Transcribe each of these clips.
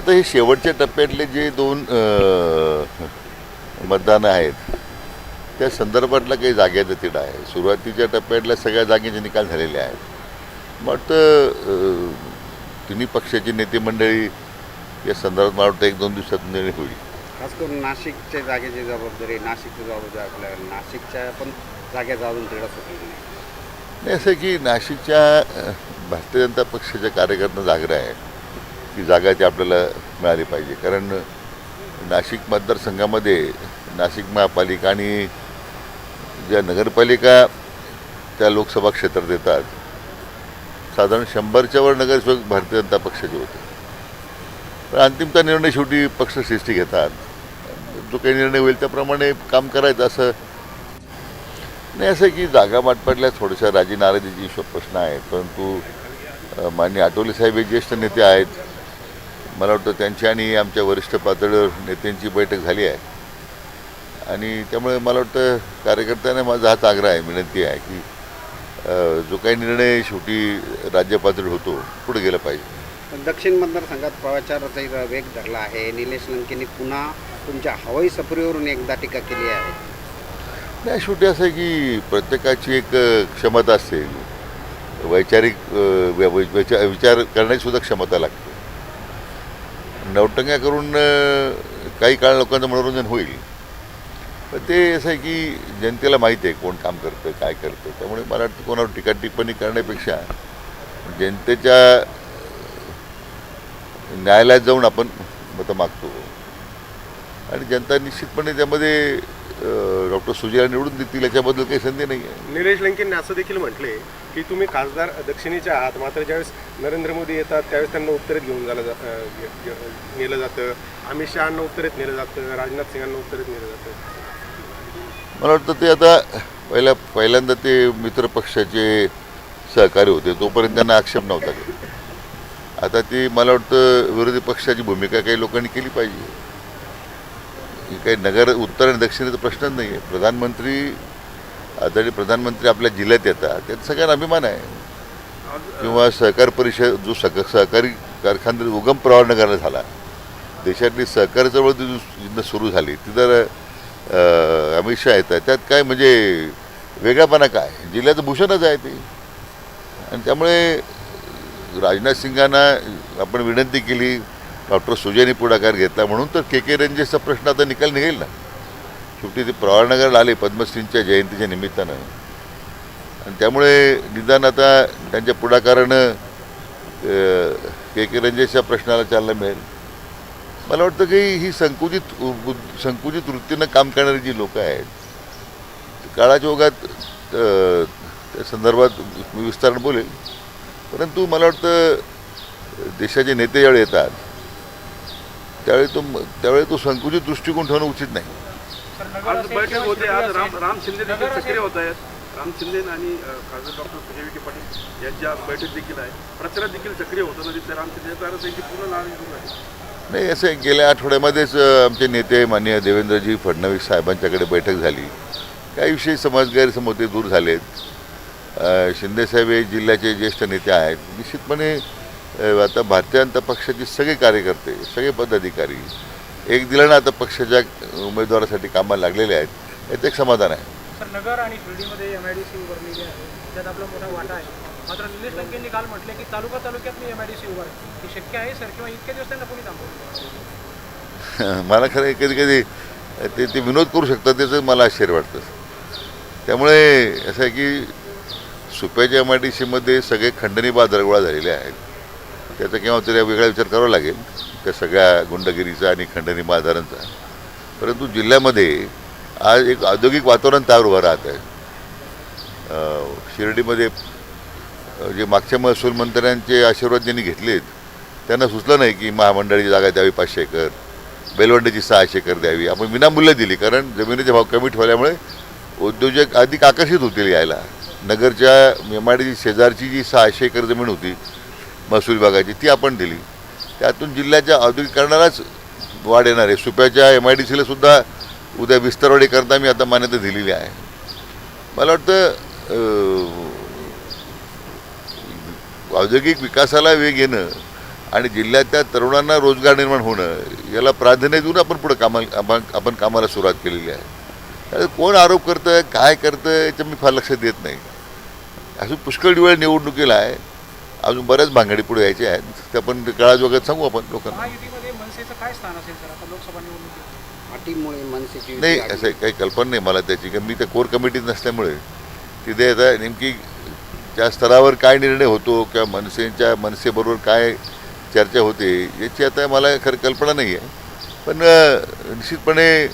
आता हे शेवटच्या टप्प्यातले जे दोन मतदानं आहेत त्या संदर्भातला काही जागेचा तिढा आहे. सुरुवातीच्या टप्प्यातल्या सगळ्या जागेचे निकाल झालेले आहेत. मग तिन्ही पक्षाची नेते मंडळी या संदर्भात मला वाटतं एक दोन दिवसात निर्णय होईल. खास करून नाशिकच्या जागेची जबाबदारी नाशिकची जबाबदारी नाशिकच्या पण जागेचा अजून तिढा सुटलेला नाही. असं की नाशिकच्या भारतीय जनता पक्षाच्या कार्यकर्त्यांना जागरा आहे ती जागा ती आपल्याला मिळाली पाहिजे. कारण नाशिक मतदारसंघामध्ये नाशिक महापालिका आणि ज्या नगरपालिका त्या लोकसभा क्षेत्रात येतात साधारण शंभरच्या वर नगरसेवक भारतीय जनता पक्षाचे होते. पण अंतिमता निर्णय शेवटी पक्षश्रेष्ठी घेतात. जो काही निर्णय होईल त्याप्रमाणे काम करायचं असं नाही असं की जागा वाटपातल्या थोड्याशा राजीनाराजीचे प्रश्न आहेत परंतु अ, माननीय आठवले साहेब हे ज्येष्ठ नेते आहेत. मला वाटतं त्यांची आणि आमच्या वरिष्ठ पातळीवर नेत्यांची बैठक झाली आहे. आणि त्यामुळे मला वाटतं कार्यकर्त्यांना माझा हाच आग्रह आहे विनंती आहे की जो काही निर्णय शेवटी राज्य पातळीवर होतो पुढे गेला पाहिजे. पण दक्षिण मतदारसंघात प्रचाराचा एक वेग धरला आहे. निलेश लंकेने पुन्हा तुमच्या हवाई सफरीवरून एकदा टीका केली आहे. नाही शेवटी असं आहे की प्रत्येकाची एक क्षमता असते. वैचारिक विचार करण्याची सुद्धा क्षमता लागते. नवटंग्या करून काही काळ लोकांचं मनोरंजन होईल. पण ते असं आहे की जनतेला माहिती आहे कोण काम करतं काय करतं त्यामुळे मला वाटतं कोणावर टीका टिप्पणी करण्यापेक्षा जनतेच्या न्यायालयात जाऊन आपण मतं मागतो. आणि जनता निश्चितपणे त्यामध्ये डॉक्टर सुजयला निवडून देतील याच्याबद्दल काही संधी नाही आहे. निलेश लंकेंनी असं देखील म्हटले की तुम्ही खासदार दक्षिणेच्या आहात मात्र ज्यावेळेस नरेंद्र मोदी येतात त्यावेळेस त्यांना उत्तरेत घेऊन झालं जा- अं, घे- घे- नेलं जातं. अमित शहाना उत्तरेत नेलं जातं राजनाथ सिंगांना उत्तरेत नेलं जातं. मला वाटतं ते आता पहिल्या पहिल्यांदा ते मित्रपक्षाचे सहकारी होते तोपर्यंत त्यांना आक्षेप नव्हता आता ती मला वाटतं विरोधी पक्षाची भूमिका काही लोकांनी केली पाहिजे. काही नगर उत्तर आणि दक्षिणेचा प्रश्नच नाही आहे प्रधानमंत्री आदरणीय प्रधानमंत्री आपल्या जिल्ह्यात येतात. त्यात सगळ्यांना अभिमान आहे. किंवा सहकार परिषद जो सह सहकारी कारखानदारी उगम प्रवाहनगरला झाला. देशातली सहकार चळवळ जी सुरू झाली ती तर अमित शहा येतात. त्यात काय म्हणजे वेगळापणा काय? जिल्ह्याचं भूषणच आहे ते. आणि त्यामुळे राजनाथ सिंगांना आपण विनंती केली डॉक्टर सुजयने पुढाकार घेतला म्हणून तर के के रेंजेसचा प्रश्न आता निकाल निघेल ना. शेवटी ते प्रवाळनगरला आले पद्मश्रींच्या जयंतीच्या निमित्तानं. आणि त्यामुळे निदान आता त्यांच्या पुढाकारानं के के रेंजेसच्या प्रश्नाला चालना मिळेल. मला वाटतं की ही संकुचित संकुचित वृत्तीनं काम करणारी जी लोकं आहेत काळाच्या ओघात त्या संदर्भात मी विस्तारण बोलेल. परंतु मला वाटतं देशाचे नेते ज्यावेळी येतात त्यावेळी तो त्यावेळी तो संकुचित दृष्टिकोन ठेवणं उचित नाही. आज बैठक होते. आज राम राम शिंदे देखील सक्रिय होत आहेत. राम शिंदे आणि अ, खासदार डॉक्टर सुजय विखे पाटील यांच्या बैठक देखील आहे. प्रचारात देखील सक्रिय होताना दिसते राम शिंदे याचा अर्थ त्यांची पूर्ण नाराजी दूर आहे. नाही असं गेल्या आठवड्यामध्येच आमचे नेते माननीय देवेंद्रजी फडणवीस साहेबांच्याकडे बैठक झाली. काही विषयी समज गैरसमज ते दूर झालेत शिंदेसाहेब हे जिल्ह्याचे ज्येष्ठ नेते आहेत. निश्चितपणे आता भारतीय जनता पक्षाचे सगळे कार्यकर्ते सगळे पदाधिकारी एक दिलं ना आता पक्षाच्या उमेदवारासाठी कामाला लागलेले आहेत. याचं एक समाधान आहे. तर नगर आणि शिर्डीमध्ये एम आय डी सी उभारलेली आहे. त्यात आपला मोठा वाटा आहे. मात्र निलेश लंकेंनी काल म्हटले की तालुका तालुक्यात मी एम आय डी सी उभार हे शक्य आहे सर? किंवा इतके दिवस त्यांना कोणी थांबवलं? मला खरं कधी कधी ते ते विनोद करू शकतात त्याचं मला आश्चर्य वाटतं. त्यामुळे असं आहे की सुप्याच्या एम आय डी सीमध्ये सगळे खंडणी बाजार गोळा झालेले आहेत. त्याचा किंवा तरी वेगळा विचार करावा लागेल. त्या सगळ्या गुंडगिरीचा आणि खंडणी बाजारांचा परंतु जिल्ह्यामध्ये आज एक औद्योगिक वातावरण तयार उभं राहत आहे. शिर्डीमध्ये जे मागच्या महसूल मंत्र्यांचे आशीर्वाद ज्यांनी घेतलेत त्यांना सुचलं नाही की महामंडळाची जागा द्यावी पाचशे एकर बेलवंडीची सहाशे एकर द्यावी. आपण विनामूल्य दिली कारण जमिनीचे भाव कमी ठेवल्यामुळे उद्योजक अधिक आकर्षित होतील यायला. नगरच्या मेमाडीची शेजारची जी सहाशे एकर जमीन होती महसूल विभागाची ती आपण दिली. त्यातून जिल्ह्याच्या औद्योगिकरणालाच वाढ येणार आहे. सुप्याच्या एम आय डी सीला सुद्धा उद्या विस्तारवाढीकरता मी आता मान्यता दिलेली आहे. मला वाटतं औद्योगिक विकासाला वेग येणं आणि जिल्ह्यातल्या तरुणांना रोजगार निर्माण होणं याला प्राधान्य देऊन आपण पुढं कामाला आपण आपण कामाला सुरुवात केलेली आहे. त्यामुळे कोण आरोप करतं काय करतं याचं मी फार लक्ष देत नाही. असं पुष्कळ वेळ निवडणुकीला आहे. अजून बऱ्याच भांगडी पुढे यायच्या आहेत. ते आपण काळात वगैरे सांगू आपण लोकांना. महायुतीमध्ये मनसेचं काय स्थान असेल सर? आता लोकसभा निवडणुकीत. पाठीमुळे मनसेची युती नाही. असं काही कल्पना नाही मला त्याची. कारण मी त्या कोर कमिटीत नसल्यामुळे. तिथे आता नेमकी त्या स्तरावर काय निर्णय होतो किंवा मनसेच्या मनसेबरोबर काय चर्चा होते याची आता मला खरं कल्पना नाही आहे. पण निश्चितपणे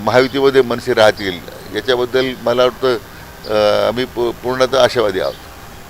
महायुतीमध्ये मनसे राहतील. याच्याबद्दल मला वाटतं आम्ही पू- पूर्णतः आशावादी आहोत.